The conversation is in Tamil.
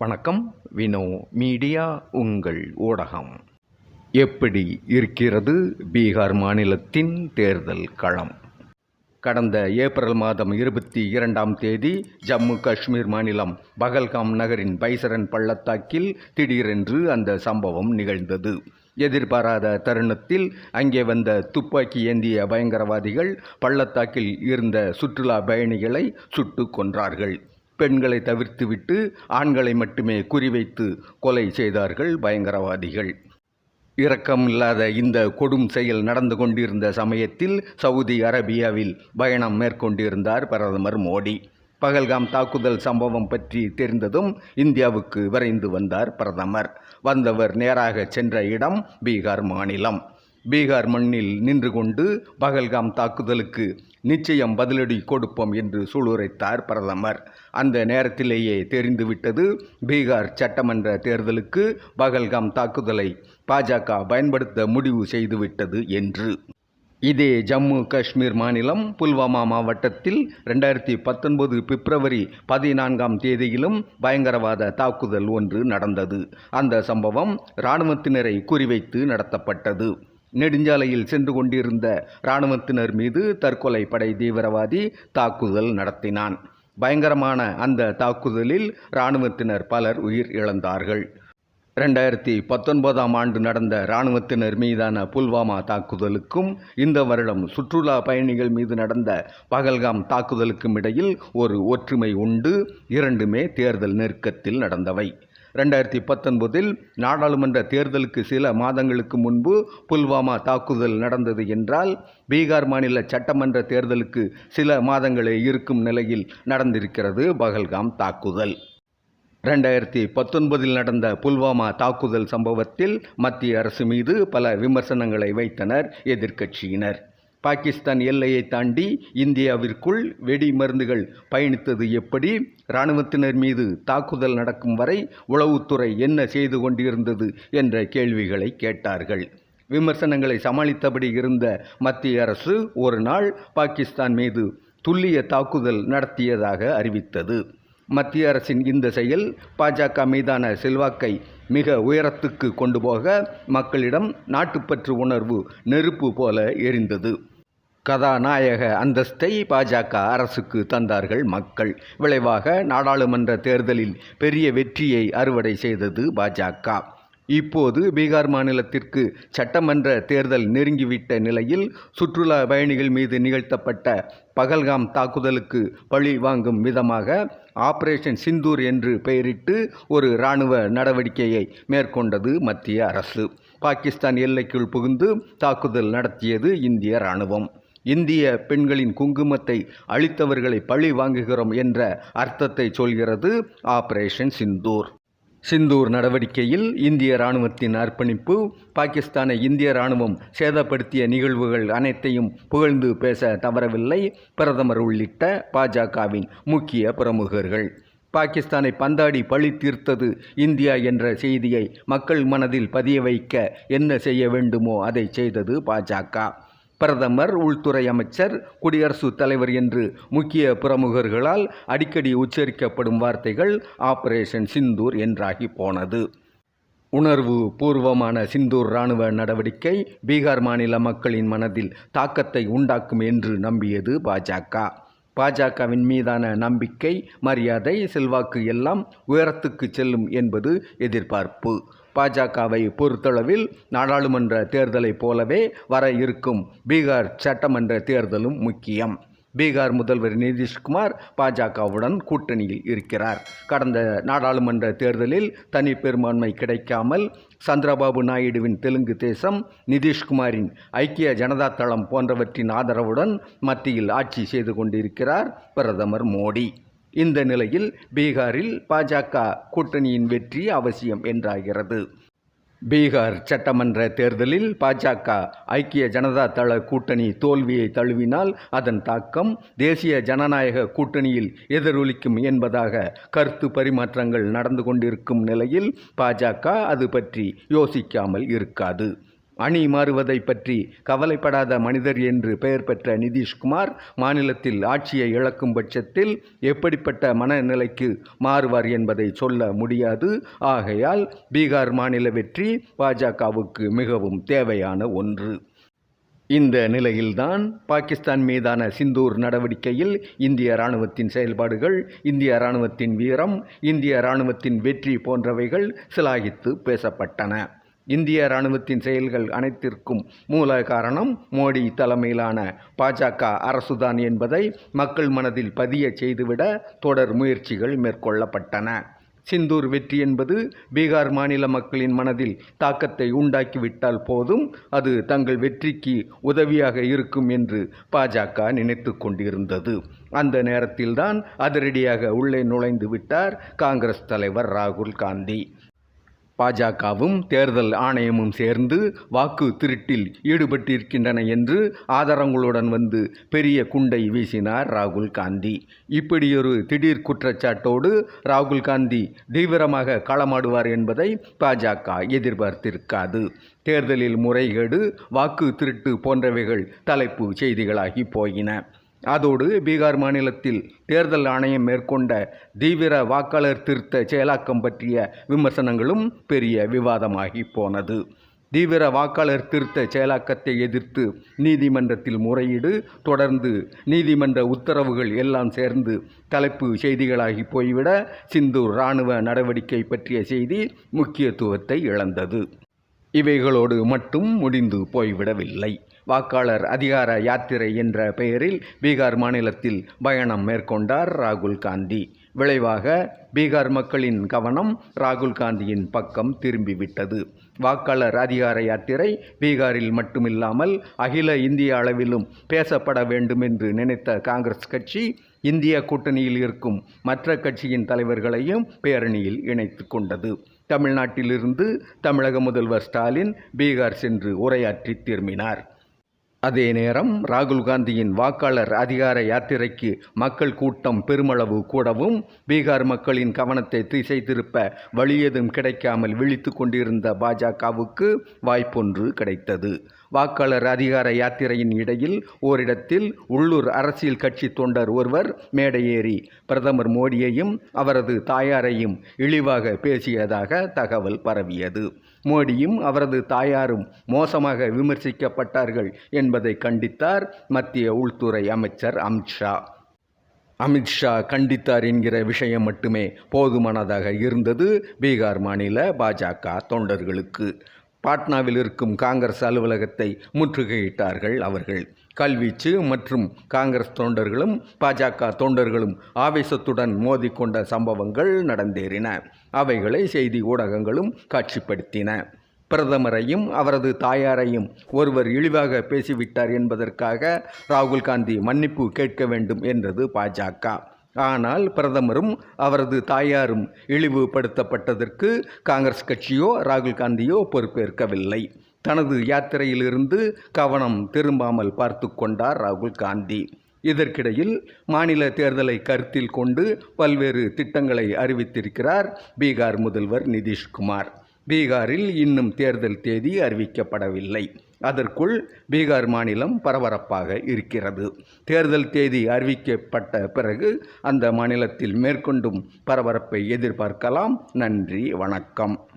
வணக்கம். வினோ மீடியா உங்கள் ஊடகம். எப்படி இருக்கிறது பீகார் மாநிலத்தின் தேர்தல் களம்? கடந்த ஏப்ரல் மாதம் இருபத்தி இரண்டாம் தேதி ஜம்மு காஷ்மீர் மாநிலம் பகல்காம் நகரின் பைசரன் பள்ளத்தாக்கில் திடீரென்று அந்த சம்பவம் நிகழ்ந்தது. எதிர்பாராத தருணத்தில் அங்கே வந்த துப்பாக்கி ஏந்திய பயங்கரவாதிகள் பள்ளத்தாக்கில் இருந்த சுற்றுலா பயணிகளை சுட்டு கொன்றார்கள். பெண்களை தவிர்த்துவிட்டு ஆண்களை மட்டுமே குறிவைத்து கொலை செய்தார்கள் பயங்கரவாதிகள். இரக்கம் இல்லாத இந்த கொடும் செயல் நடந்து கொண்டிருந்த சமயத்தில் சவுதி அரேபியாவில் பயணம் மேற்கொண்டிருந்தார் பிரதமர் மோடி. பகல்காம் தாக்குதல் சம்பவம் பற்றி தெரிந்ததும் இந்தியாவுக்கு விரைந்து வந்தார் பிரதமர். வந்தவர் நேராக சென்ற இடம் பீகார் மாநிலம். பீகார் மண்ணில் நின்று கொண்டு பகல்காம் தாக்குதலுக்கு நிச்சயம் பதிலடி கொடுப்போம் என்று சூளுரைத்தார் பிரதமர். அந்த நேரத்திலேயே தெரிந்துவிட்டது பீகார் சட்டமன்ற தேர்தலுக்கு பகல்காம் தாக்குதலை பாஜக பயன்படுத்த முடிவு செய்துவிட்டது என்று. இதே ஜம்மு காஷ்மீர் மாநிலம் புல்வாமா மாவட்டத்தில் ரெண்டாயிரத்தி பத்தொன்பது பிப்ரவரி பதினான்காம் தேதியிலும் பயங்கரவாத தாக்குதல் ஒன்று நடந்தது. அந்த சம்பவம் இராணுவத்தினரை குறிவைத்து நடத்தப்பட்டது. நெடுஞ்சாலையில் சென்று கொண்டிருந்த இராணுவத்தினர் மீது தற்கொலை படை தீவிரவாதி தாக்குதல் நடத்தினான். பயங்கரமான அந்த தாக்குதலில் இராணுவத்தினர் பலர் உயிர் இழந்தார்கள். ரெண்டாயிரத்தி பத்தொன்பதாம் ஆண்டு நடந்த இராணுவத்தினர் மீதான புல்வாமா தாக்குதலுக்கும் இந்த வருடம் சுற்றுலா பயணிகள் மீது நடந்த பகல்காம் தாக்குதலுக்கும் இடையில் ஒரு ஒற்றுமை உண்டு. இரண்டுமே தேர்தல் நெருக்கத்தில் நடந்தவை. ரெண்டாயிரத்தி பத்தொன்பதில் நாடாளுமன்ற தேர்தலுக்கு சில மாதங்களுக்கு முன்பு புல்வாமா தாக்குதல் நடந்தது என்றால் பீகார் மாநில சட்டமன்ற தேர்தலுக்கு சில மாதங்களே இருக்கும் நிலையில் நடந்திருக்கிறது பகல்காம் தாக்குதல். ரெண்டாயிரத்தி பத்தொன்பதில் நடந்த புல்வாமா தாக்குதல் சம்பவத்தில் மத்திய அரசு மீது பல விமர்சனங்களை வைத்தனர் எதிர்க்கட்சியினர். பாகிஸ்தான் எல்லையை தாண்டி இந்தியாவிற்குள் வெடி மருந்துகள் பயணித்தது எப்படி? இராணுவத்தினர் மீது தாக்குதல் நடக்கும் வரை உளவுத்துறை என்ன செய்து கொண்டிருந்தது என்ற கேள்விகளை கேட்டார்கள். விமர்சனங்களை சமாளித்தபடி இருந்த மத்திய அரசு ஒரு நாள் பாகிஸ்தான் மீது துல்லிய தாக்குதல் நடத்தியதாக அறிவித்தது. மத்திய அரசின் இந்த செயல் பாஜக மீதான செல்வாக்கை மிக உயரத்துக்கு கொண்டு போக மக்களிடம் நாட்டுப்பற்று உணர்வு நெருப்பு போல எரிந்தது. கதாநாயக அந்தஸ்தை பாஜக அரசுக்கு தந்தார்கள் மக்கள். விளைவாக நாடாளுமன்ற தேர்தலில் பெரிய வெற்றியை அறுவடை செய்தது பாஜக. இப்போது பீகார் மாநிலத்திற்கு சட்டமன்ற தேர்தல் நெருங்கிவிட்ட நிலையில் சுற்றுலா பயணிகள் மீது நிகழ்த்தப்பட்ட பகல்காம் தாக்குதலுக்கு பழி வாங்கும் விதமாக ஆபரேஷன் சிந்தூர் என்று பெயரிட்டு ஒரு இராணுவ நடவடிக்கையை மேற்கொண்டது மத்திய அரசு. பாகிஸ்தான் எல்லைக்குள் புகுந்து தாக்குதல் நடத்தியது இந்திய இராணுவம். இந்திய பெண்களின் குங்குமத்தை அழித்தவர்களை பழி வாங்குகிறோம் என்ற அர்த்தத்தை சொல்கிறது ஆபரேஷன் சிந்தூர். சிந்தூர் நடவடிக்கையில் இந்திய இராணுவத்தின் அர்ப்பணிப்பு பாகிஸ்தானை இந்திய இராணுவம் சேதப்படுத்திய நிகழ்வுகள் அனைத்தையும் புகழ்ந்து பேச தவறவில்லை பிரதமர் உள்ளிட்ட பாஜகவின் முக்கிய பிரமுகர்கள். பாகிஸ்தானை பந்தாடி பழி தீர்த்தது இந்தியா என்ற செய்தியை மக்கள் மனதில் பதிய வைக்க என்ன செய்ய வேண்டுமோ அதை செய்தது பாஜக. பிரதமர் உள்துறை அமைச்சர் குடியரசுத் தலைவர் என்று முக்கிய பிரமுகர்களால் அடிக்கடி உச்சரிக்கப்படும் வார்த்தைகள் ஆபரேஷன் சிந்தூர் என்றாகி போனது. உணர்வு பூர்வமான சிந்தூர் இராணுவ நடவடிக்கை பீகார் மாநில மக்களின் மனதில் தாக்கத்தை உண்டாக்கும் என்று நம்பியது பாஜக. பாஜகவின் மீதான நம்பிக்கை மரியாதை செல்வாக்கு எல்லாம் உயரத்துக்கு செல்லும் என்பது எதிர்பார்ப்பு. பாஜகவை பொறுத்தளவில் நாடாளுமன்ற தேர்தலைப் போலவே வர இருக்கும் பீகார் சட்டமன்ற தேர்தலும் முக்கியம். பீகார் முதல்வர் நிதிஷ்குமார் பாஜகவுடன் கூட்டணியில் இருக்கிறார். கடந்த நாடாளுமன்ற தேர்தலில் தனி பெரும்பான்மை கிடைக்காமல் சந்திரபாபு நாயுடுவின் தெலுங்கு தேசம் நிதிஷ்குமாரின் ஐக்கிய ஜனதா தளம் போன்றவற்றின் ஆதரவுடன் மத்தியில் ஆட்சி செய்து கொண்டிருக்கிறார் பிரதமர் மோடி. இந்த நிலையில் பீகாரில் பாஜக கூட்டணியின் வெற்றி அவசியம் என்றாகிறது. பீகார் சட்டமன்ற தேர்தலில் பாஜக ஐக்கிய ஜனதா தள கூட்டணி தோல்வியை தழுவினால் அதன் தாக்கம் தேசிய ஜனநாயக கூட்டணியில் எதிரொலிக்கும் என்பதாக கருத்து பரிமாற்றங்கள் நடந்து கொண்டிருக்கும் நிலையில் பாஜக அது பற்றி யோசிக்காமல் இருக்காது. அணி மாறுவதை பற்றி கவலைப்படாத மனிதர் என்று பெயர் பெற்ற நிதிஷ்குமார் மாநிலத்தில் ஆட்சியை இழக்கும் பட்சத்தில் எப்படிப்பட்ட மனநிலைக்கு மாறுவார் என்பதை சொல்ல முடியாது. ஆகையால் பீகார் மாநில வெற்றி பாஜகவுக்கு மிகவும் தேவையான ஒன்று. இந்த நிலையில்தான் பாகிஸ்தான் மீதான சிந்தூர் நடவடிக்கையில் இந்திய இராணுவத்தின் செயல்பாடுகள் இந்திய இராணுவத்தின் வீரம் இந்திய இராணுவத்தின் வெற்றி போன்றவைகள் சிலாகித்து பேசப்பட்டன. இந்திய இராணுவத்தின் செயல்கள் அனைத்திற்கும் மூல காரணம் மோடி தலைமையிலான பாஜக அரசுதான் என்பதை மக்கள் மனதில் பதிய செய்துவிட தொடர் முயற்சிகள் மேற்கொள்ளப்பட்டன. சிந்தூர் வெற்றி என்பது பீகார் மாநில மக்களின் மனதில் தாக்கத்தை உண்டாக்கிவிட்டால் போதும் அது தங்கள் வெற்றிக்கு உதவியாக இருக்கும் என்று பாஜக நினைத்து கொண்டிருந்தது. அந்த நேரத்தில்தான் அதிரடியாக உள்ளே நுழைந்து விட்டார் காங்கிரஸ் தலைவர் ராகுல் காந்தி. பாஜகவும் தேர்தல் ஆணையமும் சேர்ந்து வாக்கு திருட்டில் ஈடுபட்டிருக்கின்றன என்று ஆதாரங்களுடன் வந்து பெரிய குண்டை வீசினார் ராகுல் காந்தி. இப்படியொரு திடீர் குற்றச்சாட்டோடு ராகுல் காந்தி தீவிரமாக களமாடுவார் என்பதை பாஜக எதிர்பார்த்திருக்காது. தேர்தலில் முறைகேடு வாக்கு திருட்டு போன்றவைகள் தலைப்பு செய்திகளாகி போயின. அதோடு பீகார் மாநிலத்தில் தேர்தல் ஆணையம் மேற்கொண்ட தீவிர வாக்காளர் திருத்த செயலாக்கம் பற்றிய விமர்சனங்களும் பெரிய விவாதமாகி போனது. தீவிர வாக்காளர் திருத்த செயலாக்கத்தை எதிர்த்து நீதிமன்றத்தில் முறையீடு தொடர்ந்து நீதிமன்ற உத்தரவுகள் எல்லாம் சேர்ந்து தலைப்பு செய்திகளாகி போய்விட சிந்தூர் இராணுவ நடவடிக்கை பற்றிய செய்தி முக்கியத்துவத்தை இழந்தது. இவைகளோடு மட்டும் முடிந்து போய்விடவில்லை. வாக்காளர் அதிகார யாத்திரை என்ற பெயரில் பீகார் மாநிலத்தில் பயணம் மேற்கொண்டார் ராகுல் காந்தி. விளைவாக பீகார் மக்களின் கவனம் ராகுல் காந்தியின் பக்கம் திரும்பிவிட்டது. வாக்காளர் அதிகார யாத்திரை பீகாரில் மட்டுமில்லாமல் அகில இந்திய அளவிலும் பேசப்பட வேண்டும் என்று நினைத்த காங்கிரஸ் கட்சி இந்திய கூட்டணியில் இருக்கும் மற்ற கட்சியின் தலைவர்களையும் பேரணியில் இணைத்து கொண்டது. தமிழ்நாட்டிலிருந்து தமிழக முதல்வர் ஸ்டாலின் பீகார் சென்று உரையாற்றி திரும்பினார். அதே நேரம் ராகுல் காந்தியின் வாக்காளர் அதிகார யாத்திரைக்கு மக்கள் கூட்டம் பெருமளவு கூடவும் பீகார் மக்களின் கவனத்தை திசை திருப்ப வழியதும் கிடைக்காமல் விழித்து கொண்டிருந்த பாஜகவுக்கு வாய்ப்பொன்று கிடைத்தது. வாக்காளர் அதிகார யாத்திரையின் இடையில் ஓரிடத்தில் உள்ளூர் அரசியல் கட்சி தொண்டர் ஒருவர் மேடையேறி பிரதமர் மோடியையும் அவரது தாயாரையும் இழிவாக பேசியதாக தகவல் பரவியது. மோடியும் அவரது தாயாரும் மோசமாக விமர்சிக்கப்பட்டார்கள் என்பதை கண்டித்தார் மத்திய உள்துறை அமைச்சர் அமித்ஷா அமித்ஷா கண்டித்தார் என்கிற விஷயம் மட்டுமே போதுமானதாக இருந்தது பீகார் மாநில பாஜக தொண்டர்களுக்கு. பாட்னாவில் இருக்கும் காங்கிரஸ் அலுவலகத்தை முற்றுகையிட்டார்கள் அவர்கள். கல்வீச்சு மற்றும் காங்கிரஸ் தொண்டர்களும் பாஜக தொண்டர்களும் ஆவேசத்துடன் மோதிக்கொண்ட சம்பவங்கள் நடந்தேறின. அவைகளை செய்தி ஊடகங்களும் காட்சிப்படுத்தின. பிரதமரையும் அவரது தாயாரையும் ஒருவர் இழிவாக பேசிவிட்டார் என்பதற்காக ராகுல் காந்தி மன்னிப்பு கேட்க வேண்டும் என்றது பாஜக. ஆனால் பிரதமரும் அவரது தாயாரும் இழிவுபடுத்தப்பட்டதற்கு காங்கிரஸ் கட்சியோ ராகுல் காந்தியோ பொறுப்பேற்கவில்லை. தனது யாத்திரையிலிருந்து கவனம் திரும்பாமல் பார்த்து கொண்டார் ராகுல் காந்தி. இதற்கிடையில் மாநில தேர்தலை கருத்தில் கொண்டு பல்வேறு திட்டங்களை அறிவித்திருக்கிறார் பீகார் முதல்வர் நிதிஷ்குமார். பீகாரில் இன்னும் தேர்தல் தேதி அறிவிக்கப்படவில்லை. அதற்குள் பீகார் மாநிலம் பரபரப்பாக இருக்கிறது. தேர்தல் தேதி அறிவிக்கப்பட்ட பிறகு அந்த மாநிலத்தில் மேற்கொண்டும் பரபரப்பை எதிர்பார்க்கலாம். நன்றி வணக்கம்.